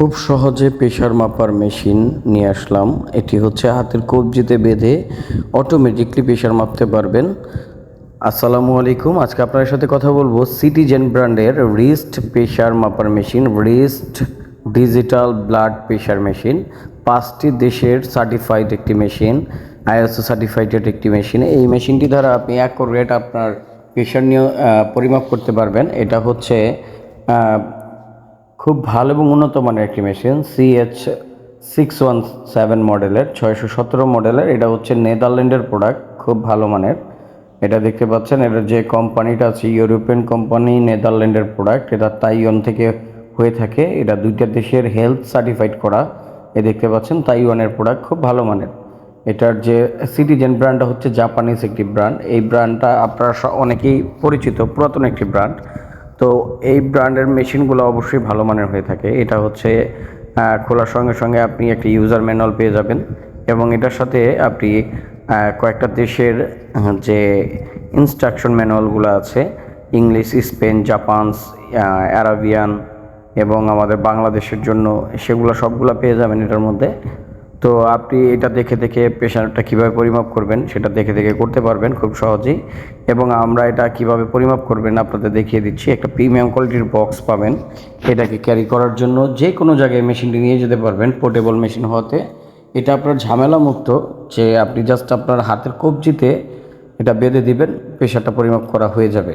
খুব সহজে প্রেশার মাপার মেশিন নিয়ে আসলাম। এটি হচ্ছে হাতের কবজিতে বেঁধে অটোমেটিকলি প্রেশার মাপতে পারবেন। আসসালামু আলাইকুম। আজকে আপনার সাথে কথা বলব সিটিজেন ব্র্যান্ডের রিস্ট প্রেশার মাপার machine wrist digital blood pressure machine পাঁচটি দেশের সার্টিফাইড একটি মেশিন আইএসও সার্টিফাইডেড একটি মেশিন এই মেশিনটি দ্বারা আপনি অ্যাকোরেট আপনার প্রেশার নিয়ে পরিমাপ করতে পারবেন। এটা হচ্ছে খুব ভালো এবং উন্নত মানের একটি machine CH six one seven মডেলের, ছয়শো সতেরো মডেলের। এটা হচ্ছে নেদারল্যান্ডের প্রোডাক্ট খুব ভালো মানের। এটা দেখতে পাচ্ছেন, এটা যে কোম্পানিটা আছে, ইউরোপিয়ান কোম্পানি, নেদারল্যান্ডের প্রোডাক্ট এটা তাইওয়ান থেকে হয়ে থাকে। এটা দুইটা দেশের হেলথ সার্টিফাইড করা। এ দেখতে পাচ্ছেন, তাইওয়ানের প্রোডাক্ট খুব ভালো মানের। এটার যে সিটিজেন ব্র্যান্ডটা হচ্ছে জাপানিজ একটি ব্র্যান্ড এই ব্র্যান্ডটা আপনারা অনেকেই পরিচিত, পুরাতন একটি ব্র্যান্ড তো এই ব্র্যান্ডের মেশিনগুলো অবশ্যই ভালো মানের হয়ে থাকে। এটা হচ্ছে খোলার সঙ্গে সঙ্গে আপনি একটি ইউজার ম্যানুয়াল পেয়ে যাবেন এবং এটার সাথে আপনি কয়েকটা দেশের যে ইনস্ট্রাকশন ম্যানুয়ালগুলো আছে ইংলিশ স্পেন জাপানস অ্যারাবিয়ান এবং আমাদের বাংলাদেশের জন্য সেগুলো সবগুলো পেয়ে যাবেন এটার মধ্যে। তো আপনি এটা দেখে দেখে প্রেশারটা কীভাবে পরিমাপ করবেন, সেটা দেখে দেখে করতে পারবেন খুব সহজেই। এবং আমরা এটা কীভাবে পরিমাপ করবেন আপনাদের দেখিয়ে দিচ্ছি। একটা প্রিমিয়াম কোয়ালিটির বক্স পাবেন। এটাকে ক্যারি করার জন্য যে কোনো জায়গায় মেশিনটি নিয়ে যেতে পারবেন পোর্টেবল মেশিন হতে এটা আপনার ঝামেলা মুক্ত যে আপনি জাস্ট আপনার হাতের কবজিতে এটা বেঁধে দিবেন প্রেশারটা পরিমাপ করা হয়ে যাবে।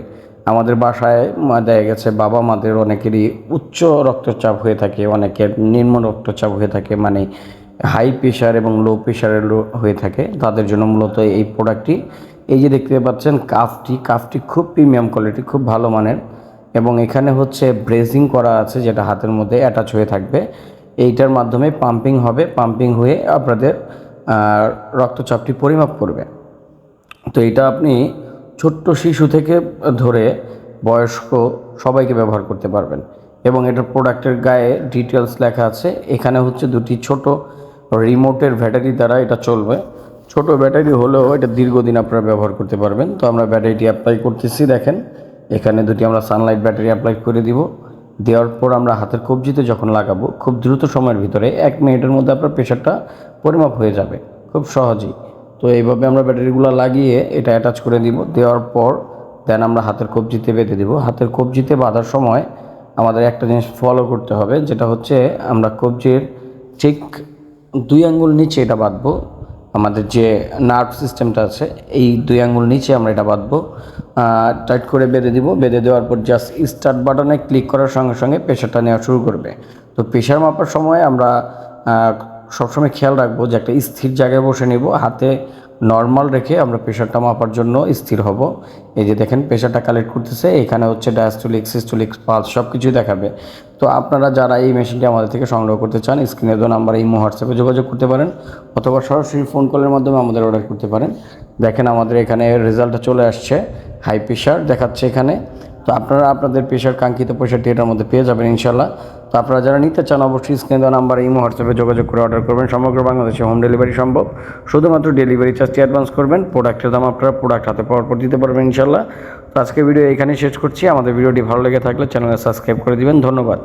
আমাদের বাসায় দেখা গেছে বাবা মাদের অনেকেরই উচ্চ রক্তচাপ হয়ে থাকে, অনেকের নিম্ন রক্তচাপ হয়ে থাকে মানে হাই প্রেশার এবং লো প্রেশারের লো হয়ে থাকে। তাদের জন্য মূলত এই প্রোডাক্টটি এই যে দেখতে পাচ্ছেন, কাফটি কাফটি খুব প্রিমিয়াম কোয়ালিটি খুব ভালো মানের। এবং এখানে হচ্ছে ব্রেজিং করা আছে, যেটা হাতের মধ্যে অ্যাটাচ হয়ে থাকবে। এইটার মাধ্যমে পাম্পিং হবে পাম্পিং হয়ে আপনাদের রক্তচাপটি পরিমাপ করবে। তো এটা আপনি ছোট্ট শিশু থেকে ধরে বয়স্ক সবাইকে ব্যবহার করতে পারবেন। এবং এটার প্রোডাক্টের গায়ে ডিটেলস লেখা আছে। এখানে হচ্ছে দুটি ছোট রিমোটের ব্যাটারি দ্বারা এটা চলবে। ছোট ব্যাটারি হলেও এটা দীর্ঘদিন আপনারা ব্যবহার করতে পারবেন। তো আমরা ব্যাটারিটি অ্যাপ্লাই করতেছি, দেখেন। এখানে দুটি আমরা সানলাইট ব্যাটারি অ্যাপ্লাই করে দিব। দেওয়ার পর আমরা হাতের কবজিতে যখন লাগাবো, খুব দ্রুত সময়ের ভিতরে এক মিনিটের মধ্যে আপনার প্রেশারটা পরিমাপ হয়ে যাবে, খুব সহজেই। তো এইভাবে আমরা ব্যাটারিগুলো লাগিয়ে এটা অ্যাটাচ করে দিব। দেওয়ার পর দেন আমরা হাতের কবজিতে বেঁধে দিব। হাতের কবজিতে বাঁধার সময় আমাদের একটা জিনিস ফলো করতে হবে, যেটা হচ্ছে আমরা কবজির ঠিক দুই আঙ্গুল নিচে এটা বাঁধবো। আমাদের যে নার্ভ সিস্টেমটা আছে, এই দুই আঙ্গুল নিচে আমরা এটা বাঁধবো। টাইট করে বেঁধে দিব। বেঁধে দেওয়ার পর জাস্ট স্টার্ট বাটনে ক্লিক করার সঙ্গে সঙ্গে প্রেশারটা নেওয়া শুরু করবে। তো প্রেশার মাপার সময় আমরা সবসময় খেয়াল রাখব যে একটা স্থির জায়গায় বসে নিব। হাতে নর্মাল রেখে আমরা প্রেশারটা মাপার জন্য স্থির হব। এই যে দেখেন প্রেশারটা কালেক্ট করতেছে, এখানে হচ্ছে ডায়াস্টোলিক সিস্টোলিক পালস সব কিছুই দেখাবে। তো আপনারা যারা এই মেশিনটি আমাদের থেকে সংগ্রহ করতে চান স্ক্রিনে দেওয়া নাম্বার এই হোয়াটসঅ্যাপে যোগাযোগ করতে পারেন, অথবা সরাসরি ফোন কলের মাধ্যমে আমাদের অর্ডার করতে পারেন। দেখেন আমাদের এখানে রেজাল্টটা চলে আসছে হাই প্রেশার দেখাচ্ছে এখানে। তো আপনারা আপনাদের পেশার কাঙ্ক্ষিত পয়সাটি এটার মধ্যে পেয়ে যাবেন ইনশাল্লাহ তো আপনারা যারা নিতে চান, অবশ্যই স্ক্রিনে দেওয়া নাম্বার ইমো, হোয়াটসঅ্যাপে যোগাযোগ করে অর্ডার করবেন। সমগ্র বাংলাদেশে হোম ডেলিভারি সম্ভব। শুধুমাত্র ডেলিভারি চার্জটি অ্যাডভান্স করবেন। প্রোডাক্টের দাম আপনারা প্রোডাক্ট হাতে পাওয়ার পর দিতে পারবেন ইনশাল্লাহ তো আজকে ভিডিও এখানেই শেষ করছি। আমাদের ভিডিওটি ভালো লেগে থাকলে চ্যানেলে সাবস্ক্রাইব করে দিবেন। ধন্যবাদ।